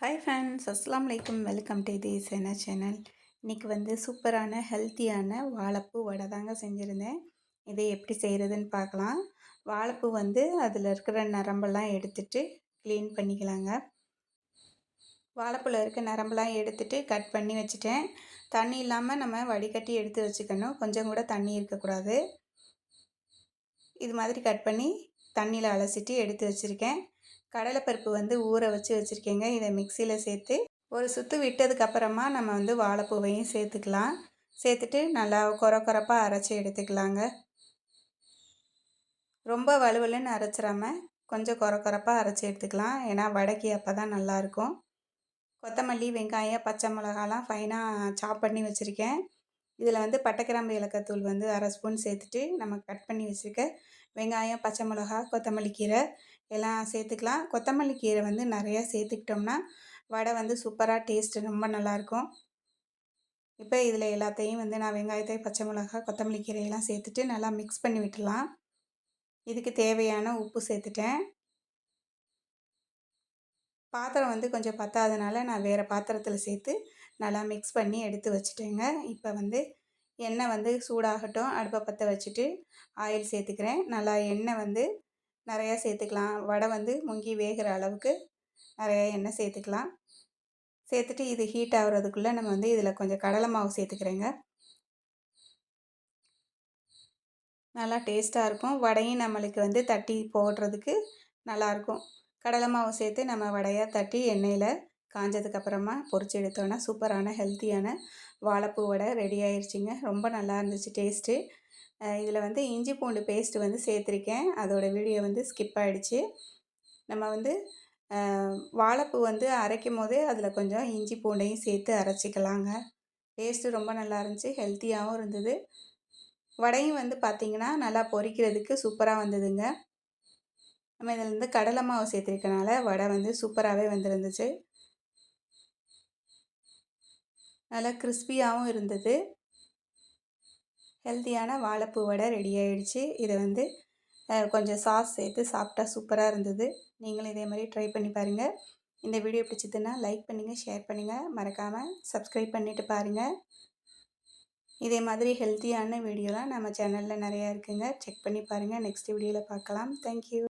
Hi fans அஸ்லாம் வலைக்கம் welcome to the சேனா சேனல் இன்றைக்கி வந்து சூப்பரான ஹெல்த்தியான வாழைப்பூ வடை தாங்க செஞ்சுருந்தேன். இதை எப்படி செய்கிறதுன்னு பார்க்கலாம். வாழைப்பூ வந்து அதில் இருக்கிற நரம்பெல்லாம் எடுத்துட்டு க்ளீன் பண்ணிக்கலாங்க. வாழைப்பூவில் இருக்க நரம்பெல்லாம் எடுத்துட்டு கட் பண்ணி வச்சுட்டேன். தண்ணி இல்லாமல் நம்ம வடிகட்டி எடுத்து வச்சுக்கணும். கொஞ்சம் கூட தண்ணி இருக்கக்கூடாது. இது மாதிரி கட் பண்ணி தண்ணியில் அலசிட்டு எடுத்து வச்சுருக்கேன். கடலைப்பருப்பு வந்து ஊற வச்சு வச்சுருக்கேங்க. இதை மிக்சியில் சேர்த்து ஒரு சுற்று விட்டதுக்கப்புறமா நம்ம வந்து வாழைப்பூவையும் சேர்த்துக்கலாம். சேர்த்துட்டு நல்லா குறை குறப்பாக அரைச்சி எடுத்துக்கலாங்க. ரொம்ப வலுவலுன்னு அரைச்சிடாம கொஞ்சம் குறை குறப்பாக அரைச்சி எடுத்துக்கலாம். ஏன்னா வடக்கி அப்போ தான் நல்லாயிருக்கும். கொத்தமல்லி வெங்காயம் பச்சை மிளகாலாம் ஃபைனாக சாப் பண்ணி வச்சுருக்கேன். இதில் வந்து பட்டைக்கிராம்பு இலக்கத்தூள் வந்து அரை ஸ்பூன் சேர்த்துட்டு நம்ம கட் பண்ணி வச்சுருக்க வெங்காயம் பச்சை மிளகா கொத்தமல்லி கீரை எல்லாம் சேர்த்துக்கலாம். கொத்தமல்லி கீரை வந்து நிறையா சேர்த்துக்கிட்டோம்னா வடை வந்து சூப்பராக டேஸ்ட்டு ரொம்ப நல்லாயிருக்கும். இப்போ இதில் எல்லாத்தையும் வந்து நான் வெங்காயத்தை பச்சை மிளகா கொத்தமல்லி கீரையெல்லாம் சேர்த்துட்டு நல்லா மிக்ஸ் பண்ணி விட்டுலாம் இதுக்கு தேவையான உப்பு சேர்த்துட்டேன். பாத்திரம் வந்து கொஞ்சம் பத்தாதனால நான் வேறு பாத்திரத்தில் சேர்த்து நல்லா மிக்ஸ் பண்ணி எடுத்து வச்சுட்டேங்க. இப்போ வந்து எண்ணெய் வந்து சூடாகட்டும். அடுப்பை பற்ற வச்சுட்டு ஆயில் சேர்த்துக்கிறேன். நல்லா எண்ணெய் வந்து நிறையா சேர்த்துக்கலாம். வடை வந்து முங்கி வேகிற அளவுக்கு நிறையா எண்ணெய் சேர்த்துக்கலாம். சேர்த்துட்டு இது ஹீட் ஆகுறதுக்குள்ளே நம்ம வந்து இதில் கொஞ்சம் கடலை மாவு சேர்த்துக்கிறேங்க. நல்லா டேஸ்ட்டாக இருக்கும். வடையும் நம்மளுக்கு வந்து தட்டி போடுறதுக்கு நல்லாயிருக்கும் கடலை மாவு சேர்த்து நம்ம வடையாக தட்டி எண்ணெயில் காஞ்சதுக்கப்புறமா பொறிச்சு எடுத்தோன்னா சூப்பரான ஹெல்த்தியான வாழைப்பூ வடை ரெடி ஆயிடுச்சிங்க ரொம்ப நல்லா இருந்துச்சு டேஸ்ட்டு இதில் வந்து இஞ்சி பூண்டு பேஸ்ட்டு வந்து சேர்த்துருக்கேன். அதோடய வீடியோ வந்து ஸ்கிப் ஆகிடுச்சு நம்ம வந்து வாழைப்பூ வந்து அரைக்கும் போதே அதில் கொஞ்சம் இஞ்சி பூண்டையும் சேர்த்து அரைச்சிக்கலாங்க. டேஸ்ட்டு ரொம்ப நல்லா இருந்துச்சு ஹெல்த்தியாகவும் இருந்தது. வடையும் வந்து பார்த்திங்கன்னா நல்லா பொரிக்கிறதுக்கு சூப்பராக வந்ததுங்க. நம்ம இதில் வந்து கடலை மாவு சேர்த்துருக்கனால வடை வந்து சூப்பராகவே வந்துருந்துச்சு. நல்லா கிறிஸ்பியாகவும் இருந்தது. ஹெல்த்தியான வாழைப்பூ வடை ரெடி ஆகிடுச்சு இதை வந்து கொஞ்சம் சாஸ் சேர்த்து சாப்பிட்டா சூப்பராக இருந்தது. நீங்களும் இதே மாதிரி ட்ரை பண்ணி பாருங்கள் இந்த வீடியோ பிடிச்சதுன்னா லைக் பண்ணுங்கள் ஷேர் பண்ணுங்கள் மறக்காமல் சப்ஸ்கிரைப் பண்ணிவிட்டு பாருங்கள் இதே மாதிரி ஹெல்த்தியான வீடியோலாம் நம்ம சேனலில் நிறையா இருக்குங்க. செக் பண்ணி பாருங்கள் நெக்ஸ்ட் வீடியோவில் பார்க்கலாம். தேங்க்யூ